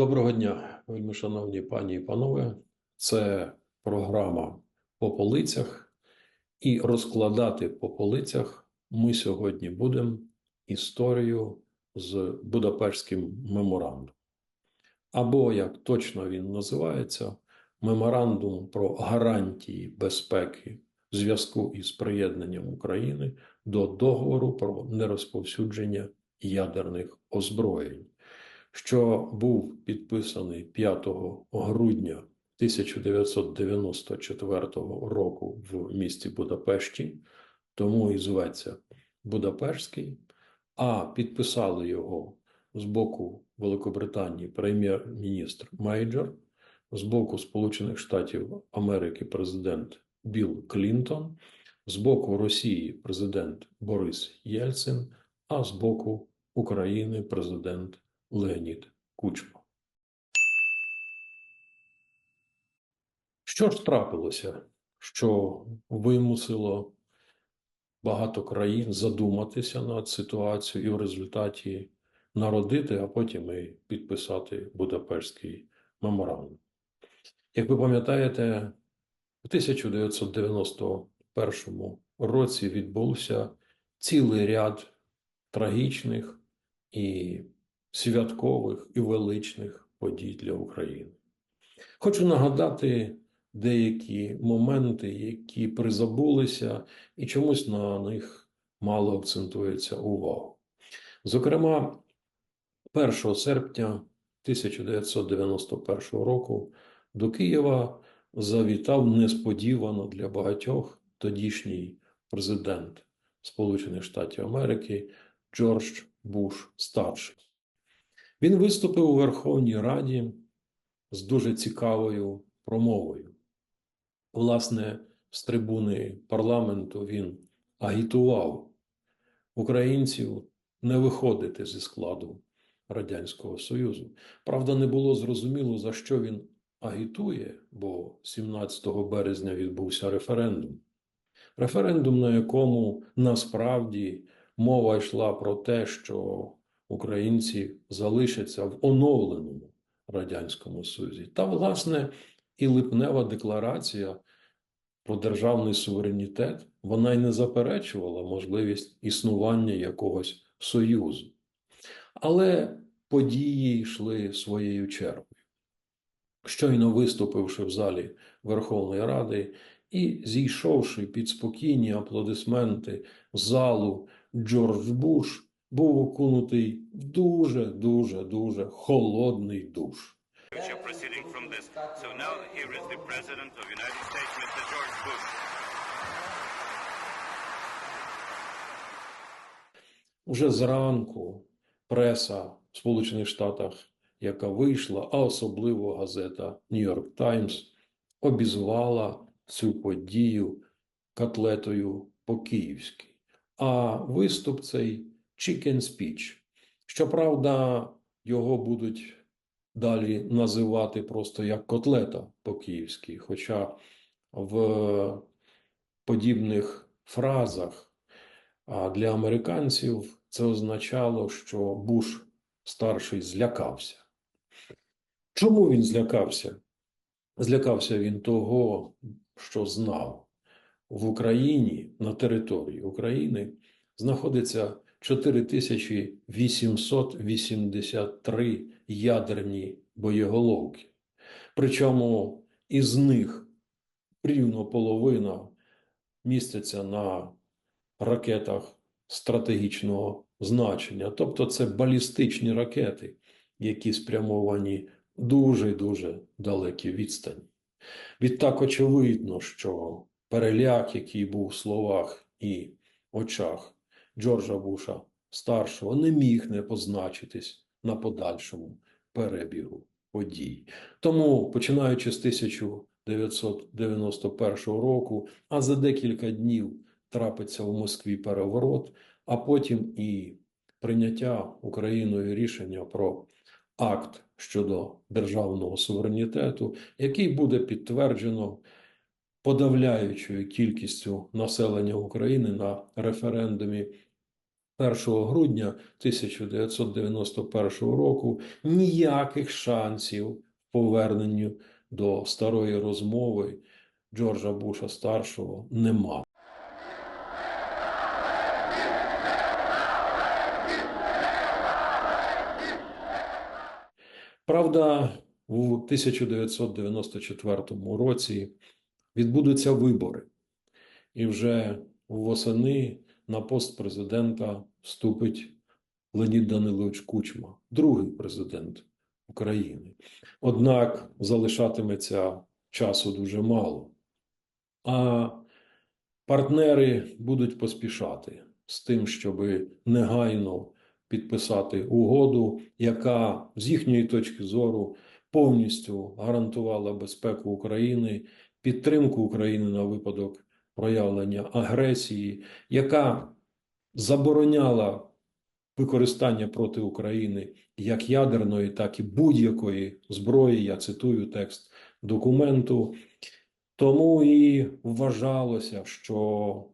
Доброго дня, вельми шановні пані і панове. Це програма по полицях. І розкладати по полицях ми сьогодні будемо історію з Будапештським меморандумом. Або, як точно він називається, меморандум про гарантії безпеки в зв'язку із приєднанням України до договору про нерозповсюдження ядерних озброєнь що був підписаний 5 грудня 1994 року в місті Будапешті, тому і зветься Будапештський, а підписали його з боку Великобританії прем'єр-міністр Мейджор, з боку Сполучених Штатів Америки президент Білл Клінтон, з боку Росії президент Борис Єльцин, а з боку України президент Леонід Кучма. Що ж трапилося, що вимусило багато країн задуматися над ситуацією і в результаті народити, а потім і підписати Будапештський меморандум? Як ви пам'ятаєте, у 1991 році відбувся цілий ряд трагічних і святкових і величних подій для України. Хочу нагадати деякі моменти, які призабулися, і чомусь на них мало акцентується увагу. Зокрема, 1 серпня 1991 року до Києва завітав несподівано для багатьох тодішній президент Сполучених Штатів Америки Джордж Буш старший. Він виступив у Верховній Раді з дуже цікавою промовою. Власне, з трибуни парламенту він агітував українців не виходити зі складу Радянського Союзу. Правда, не було зрозуміло, за що він агітує, бо 17 березня відбувся референдум. Референдум, на якому насправді мова йшла про те, що українці залишаться в оновленому Радянському Союзі. Та, власне, і липнева декларація про державний суверенітет вона й не заперечувала можливість існування якогось союзу. Але події йшли своєю чергою. Щойно виступивши в залі Верховної Ради і зійшовши під спокійні аплодисменти залу Джордж Буш був окунутий в дуже, дуже, дуже холодний душ. Proceeding from this. So now here is the President of United States, Mr. George Bush. Уже зранку преса в Сполучених Штатах, яка вийшла, а особливо газета Нью-Йорк Таймс, обізвала цю подію котлетою по-київськи. А виступ цей chicken speech. Щоправда, його будуть далі називати просто як котлета по-київськи, хоча в подібних фразах для американців це означало, що Буш старший злякався. Чому він злякався? Злякався він того, що знав в Україні на території України знаходиться 4883 ядерні боєголовки. Причому із них рівно половина міститься на ракетах стратегічного значення. Тобто це балістичні ракети, які спрямовані дуже дуже далекі відстані. Відтак очевидно, що переляк, який був в словах і очах Джорджа Буша старшого не міг не позначитись на подальшому перебігу подій. Тому, починаючи з 1991 року, а за декілька днів трапиться в Москві переворот, а потім і прийняття Україною рішення про акт щодо державного суверенітету, який буде підтверджено подавляючою кількістю населення України на референдумі 1 грудня 1991 року ніяких шансів поверненню до старої розмови Джорджа Буша старшого нема. Правда, у 1994 році відбудуться вибори, і вже восени на пост президента вступить Леонід Данилович Кучма, другий президент України. Однак залишатиметься часу дуже мало. А партнери будуть поспішати з тим, щоб негайно підписати угоду, яка з їхньої точки зору повністю гарантувала безпеку України, підтримку України на випадок проявлення агресії, яка забороняла використання проти України як ядерної, так і будь-якої зброї. Я цитую текст документу. Тому і вважалося, що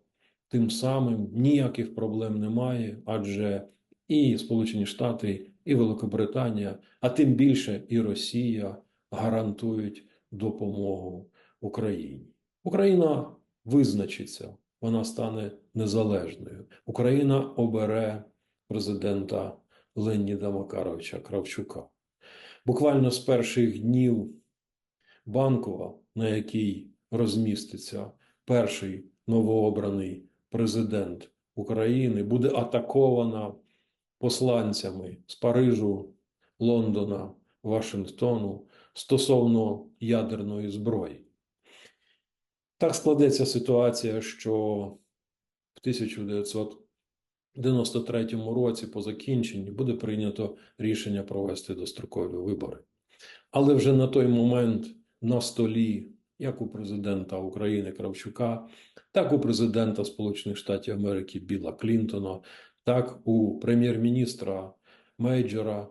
тим самим ніяких проблем немає, адже і Сполучені Штати, і Великобританія, а тим більше і Росія гарантують допомогу Україні. Україна визначиться, вона стане незалежною. Україна обере президента Леніда Макаровича Кравчука. Буквально з перших днів Банкова, на якій розміститься перший новообраний президент України, буде атакована посланцями з Парижу, Лондона, Вашингтону стосовно ядерної зброї. Так складеться ситуація, що в 1993 році по закінченні буде прийнято рішення провести дострокові вибори. Але вже на той момент на столі, як у президента України Кравчука, так у президента Сполучених Штатів Америки Біла Клінтона, так у прем'єр-міністра Мейджора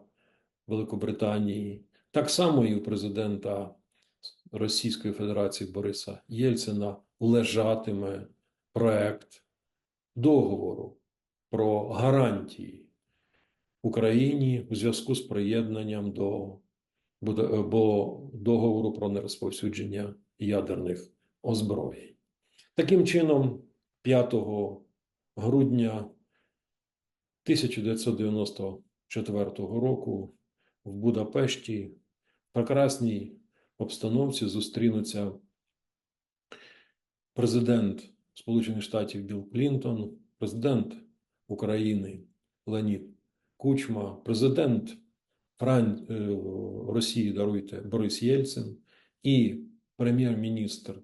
Великобританії, так само і у президента Російської Федерації Бориса Єльцина лежатиме проект договору про гарантії Україні у зв'язку з приєднанням до бо договору про нерозповсюдження ядерних озброєнь. Таким чином, 5 грудня 1994 року в Будапешті прекрасній обстановці зустрінуться президент Сполучених Штатів Білл Клінтон, президент України Леонід Кучма, президент Фран... е, Росії, даруйте, Борис Єльцин і прем'єр-міністр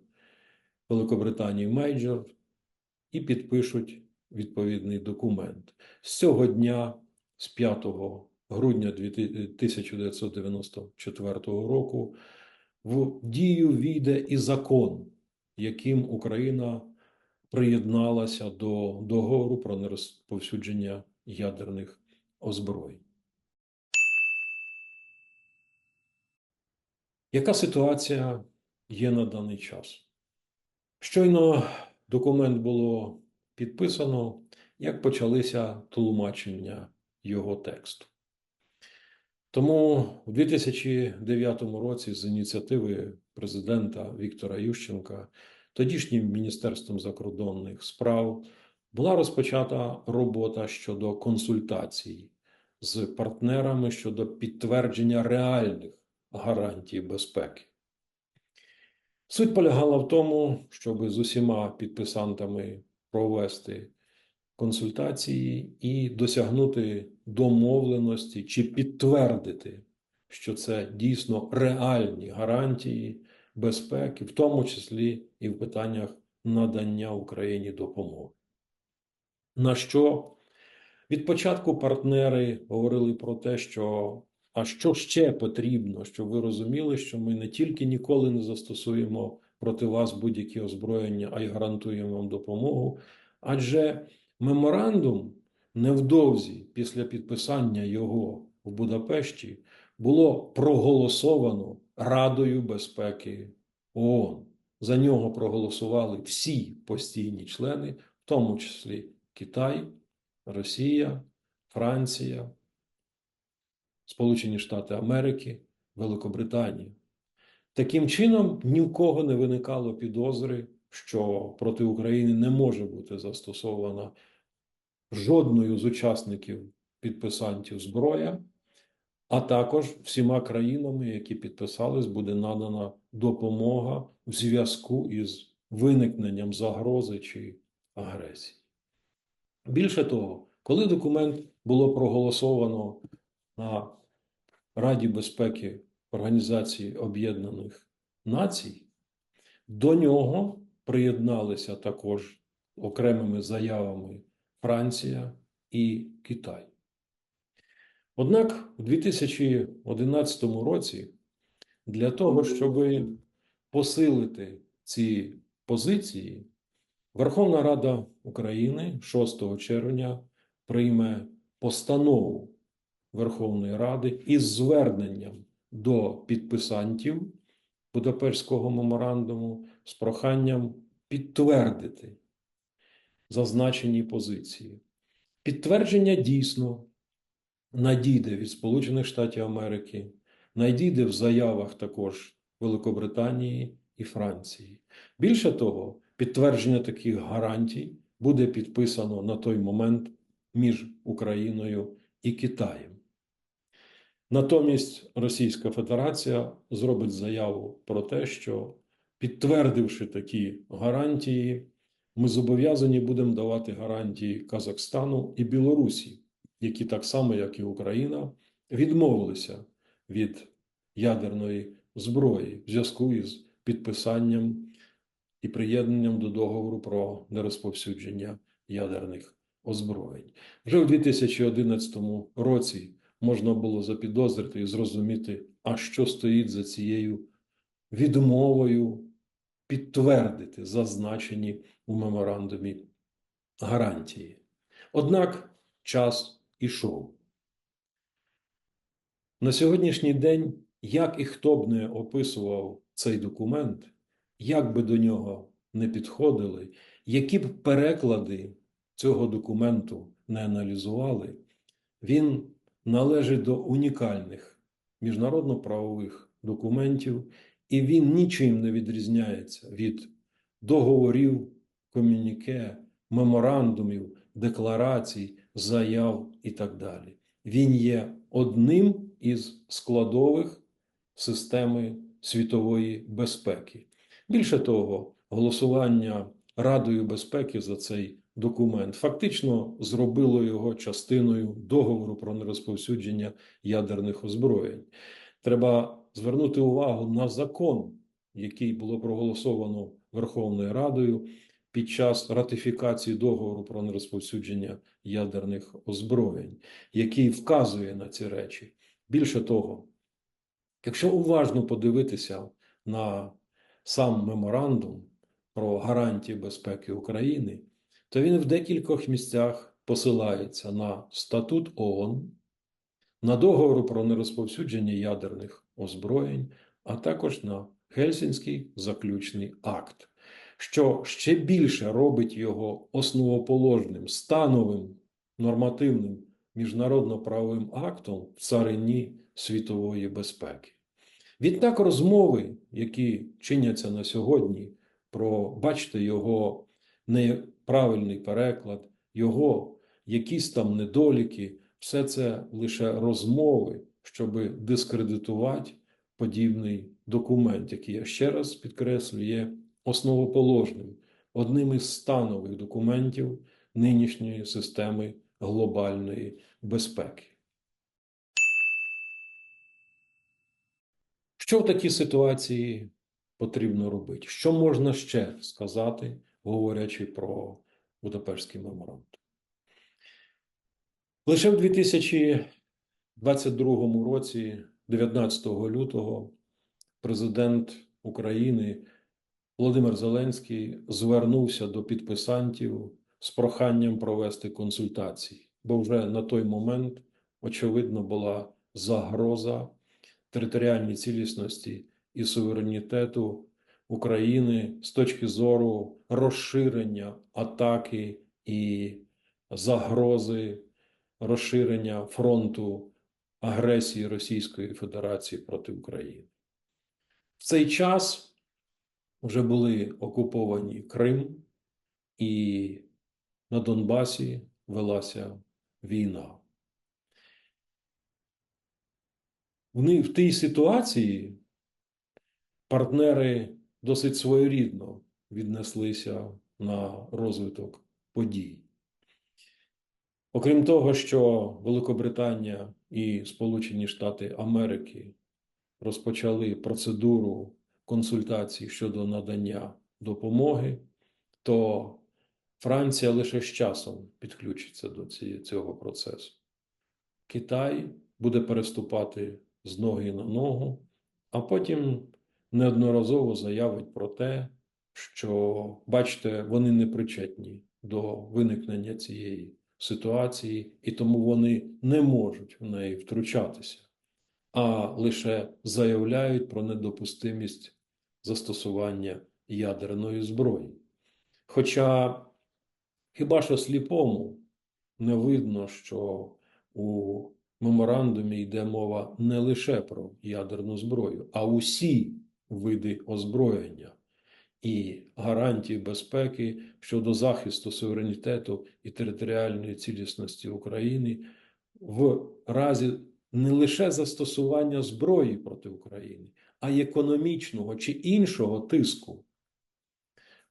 Великобританії Мейджор і підпишуть відповідний документ. З цього дня, з 5 грудня 1994 року, в дію війде і закон, яким Україна приєдналася до договору про нерозповсюдження ядерних озброєнь. Яка ситуація є на даний час? Щойно документ було підписано, як почалися тлумачення його тексту. Тому у 2009 році з ініціативи президента Віктора Ющенка, тодішнім Міністерством закордонних справ, була розпочата робота щодо консультацій з партнерами щодо підтвердження реальних гарантій безпеки. Суть полягала в тому, щоб з усіма підписантами провести консультації і досягнути домовленості чи підтвердити, що це дійсно реальні гарантії безпеки, в тому числі і в питаннях надання Україні допомоги. На що від початку партнери говорили про те, що а що ще потрібно, щоб ви розуміли, що ми не тільки ніколи не застосуємо проти вас будь-які озброєння, а й гарантуємо вам допомогу. Адже меморандум невдовзі після підписання його в Будапешті було проголосовано Радою безпеки ООН. За нього проголосували всі постійні члени, в тому числі Китай, Росія, Франція, Сполучені Штати Америки, Великобританія. Таким чином, ні в кого не виникало підозри, що проти України не може бути застосована жодною з учасників підписантів зброя, а також всіма країнами, які підписались, буде надана допомога в зв'язку із виникненням загрози чи агресії. Більше того, коли документ було проголосовано на Раді безпеки Організації Об'єднаних Націй, до нього приєдналися також окремими заявами Франція і Китай. Однак у 2011 році для того, щоб посилити ці позиції, Верховна Рада України 6 червня прийме постанову Верховної Ради із зверненням до підписантів Будапештського меморандуму з проханням підтвердити зазначені позиції. Підтвердження дійсно надійде від Сполучених Штатів Америки, надійде в заявах також Великобританії і Франції. Більше того, підтвердження таких гарантій буде підписано на той момент між Україною і Китаєм. Натомість Російська Федерація зробить заяву про те, що підтвердивши такі гарантії, ми зобов'язані будемо давати гарантії Казахстану і Білорусі, які так само, як і Україна, відмовилися від ядерної зброї в зв'язку із підписанням і приєднанням до договору про нерозповсюдження ядерних озброєнь. Вже у 2011 році можна було запідозрити і зрозуміти, а що стоїть за цією відмовою підтвердити зазначені у меморандумі гарантії. Однак час ішов. На сьогоднішній день, як і хто б не описував цей документ, як би до нього не підходили, які б переклади цього документу не аналізували, він належить до унікальних міжнародно-правових документів, і він нічим не відрізняється від договорів, комюніке, меморандумів, декларацій, заяв і так далі. Він є одним із складових системи світової безпеки. Більше того, голосування Радою безпеки за цей документ фактично зробило його частиною договору про нерозповсюдження ядерних озброєнь. Треба звернути увагу на закон, який було проголосовано Верховною Радою під час ратифікації договору про нерозповсюдження ядерних озброєнь, який вказує на ці речі. Більше того, якщо уважно подивитися на сам меморандум про гарантії безпеки України, то він в декількох місцях посилається на статут ООН, на договору про нерозповсюдження ядерних озброєнь, а також на Гельсінський заключний акт, що ще більше робить його основоположним, становим, нормативним міжнародно-правовим актом в царині світової безпеки. Відтак розмови, які чиняться на сьогодні, про бачите його неправильний переклад, його якісь там недоліки, все це лише розмови, щоб дискредитувати подібний документ, який я ще раз підкреслюю, є основоположним, одним із станових документів нинішньої системи глобальної безпеки. Що в такій ситуації потрібно робити? Що можна ще сказати, говорячи про Будапештський меморандум? Лише в 2022 році, 19 лютого, президент України Володимир Зеленський звернувся до підписантів з проханням провести консультації, бо вже на той момент, очевидно, була загроза територіальній цілісності і суверенітету України з точки зору розширення атаки і загрози розширення фронту агресії Російської Федерації проти України. В цей час вже були окуповані Крим, і на Донбасі велася війна. В тій ситуації партнери досить своєрідно віднеслися на розвиток подій. Окрім того, що Великобританія і Сполучені Штати Америки розпочали процедуру консультацій щодо надання допомоги, то Франція лише з часом підключиться до цього процесу. Китай буде переступати з ноги на ногу, а потім неодноразово заявить про те, що, бачите, вони не причетні до виникнення цієї ситуації, і тому вони не можуть в неї втручатися, а лише заявляють про недопустимість застосування ядерної зброї. Хоча хіба що сліпому не видно, що у меморандумі йде мова не лише про ядерну зброю, а усі види озброєння і гарантії безпеки щодо захисту суверенітету і територіальної цілісності України в разі не лише застосування зброї проти України, а й економічного чи іншого тиску.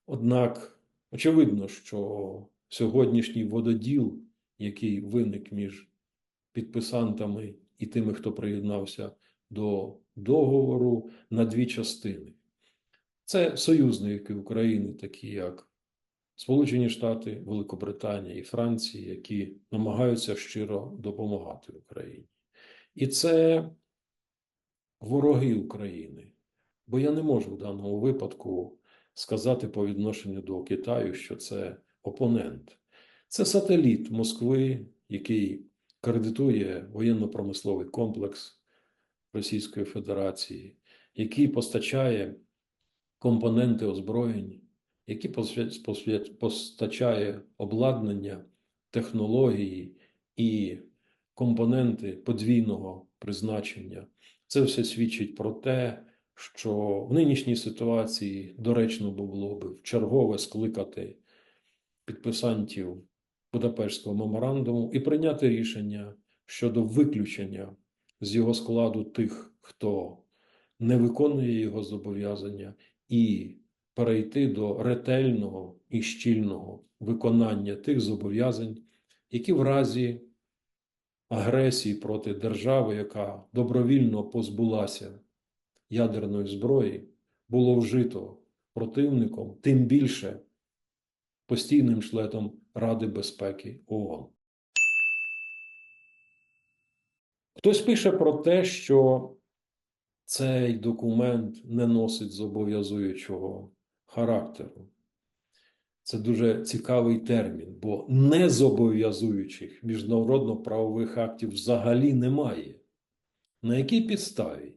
Однак, очевидно, що сьогоднішній вододіл, який виник між підписантами і тими, хто приєднався до договору на дві частини. Це союзники України, такі як Сполучені Штати, Великобританія і Франція, які намагаються щиро допомагати Україні. І це вороги України. Бо я не можу в даному випадку сказати по відношенню до Китаю, що це опонент. Це сателіт Москви, який кредитує воєнно-промисловий комплекс Російської Федерації, який постачає компоненти озброєнь, посвя- постачає обладнання, технології і компоненти подвійного призначення. Це все свідчить про те, що в нинішній ситуації доречно було в чергове скликати підписантів Будапештського меморандуму і прийняти рішення щодо виключення з його складу тих, хто не виконує його зобов'язання, і перейти до ретельного і щільного виконання тих зобов'язань, які в разі агресії проти держави, яка добровільно позбулася ядерної зброї, було вжито противником, тим більше постійним членом Ради безпеки ООН. Хтось пише про те, що цей документ не носить зобов'язуючого характеру. Це дуже цікавий термін, бо незобов'язуючих міжнародно-правових актів взагалі немає. На якій підставі?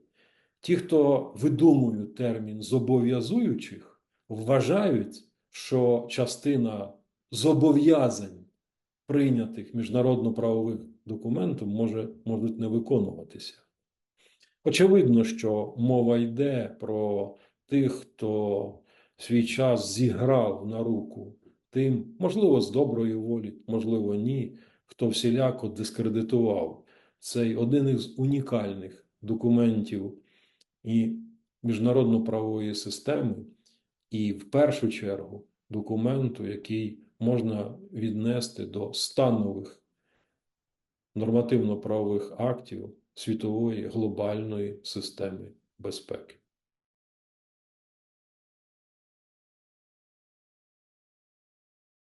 Ті, хто видумують термін зобов'язуючих, вважають, що частина зобов'язань, прийнятих міжнародно-правових документів, може, можуть не виконуватися. Очевидно, що мова йде про тих, хто свій час зіграв на руку тим, можливо, з доброї волі, можливо, ні, хто всіляко дискредитував. Цей один із унікальних документів і міжнародно-правової системи, і в першу чергу документу, який можна віднести до станових нормативно-правових актів світової глобальної системи безпеки.